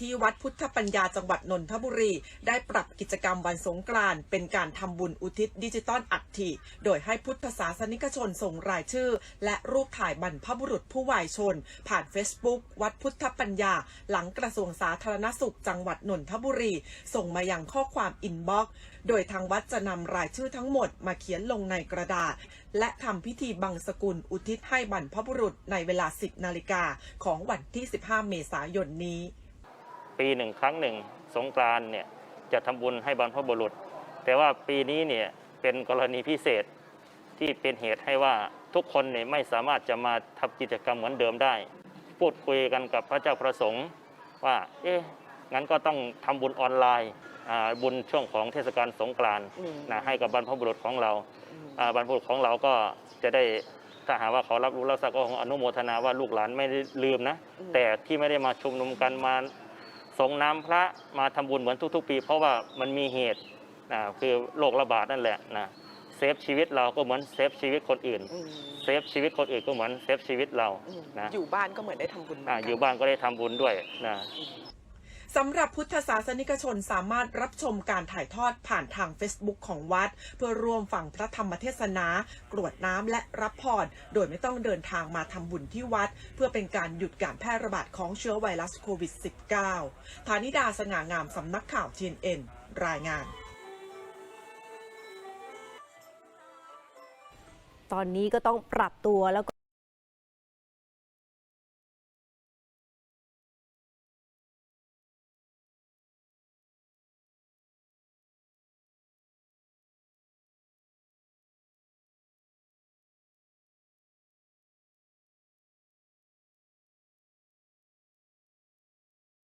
ที่วัดพุทธปัญญาจังหวัดนนทบุรี ได้ปรับกิจกรรมวันสงกรานต์เป็นการทำบุญอุทิศดิจิตอลอัฐิโดยให้พุทธศาสนิกชนส่งรายชื่อ และรูปถ่ายบรรพบุรุษผู้วายชน ผ่าน Facebook วัดพุทธปัญญา หลังกระทรวงสาธารณสุขจังหวัดนนทบุรี ส่งมายังข้อความอินบ็อกซ์โดยทางวัดจะนำรายชื่อทั้งหมดมาเขียนลงในกระดาษ และทำพิธีบังสกุลอุทิศให้บรรพบุรุษในเวลา 10 นาฬิกาของวันที่ 15 เมษายนนี้ ปีหนึ่งครั้งหนึ่ง สงกรานต์เนี่ยจะทำบุญให้บรรพบุรุษ แต่ว่าปีนี้เนี่ยเป็นกรณีพิเศษที่เป็นเหตุให้ว่าทุกคนเนี่ยไม่สามารถจะมาทำกิจกรรมเหมือนเดิมได้ พูดคุยกันกับพระเจ้าประสงค์ว่า เอ๊ะงั้นก็ต้องทำบุญออนไลน์อ่าบุญช่วงของเทศกาลสงกรานต์อืมนะให้กับบรรพบุรุษของเราอ่าบรรพบุรุษของเราก็จะได้ถ้าหากว่าเขารับรู้รับทราบก็คงอนุโมทนาว่าลูกหลานไม่ได้ลืมนะอืมแต่ที่ไม่ได้มาชุมนุมกันมา ส่งน้ำพระมาทำบุญเหมือนทุก ๆ ปี เพราะว่ามันมีเหตุนะคือโรคระบาดนั่นแหละนะเซฟชีวิตเราก็เหมือนเซฟชีวิตคนอื่นอืมเซฟชีวิตคนอื่นก็เหมือนเซฟชีวิตเราอืมนะอยู่บ้านก็เหมือนได้ทำบุญเหมือ่าอนกันอยู่บ้านก็ได้ทำบุญด้วยนะ สำหรับพุทธศาสนิกชนสามารถรับชมการถ่ายทอดผ่านทาง Facebook ของวัด เพื่อร่วมฟังพระธรรมเทศนากรวดน้ำและรับพรโดยไม่ต้องเดินทางมาทำบุญที่วัด เพื่อเป็นการหยุดการแพร่ระบาดของเชื้อไวรัสโควิด -19 ธานิดาสง่างามสำนักข่าว TNN รายงานตอนนี้ก็ต้องปรับตัวแล้วก็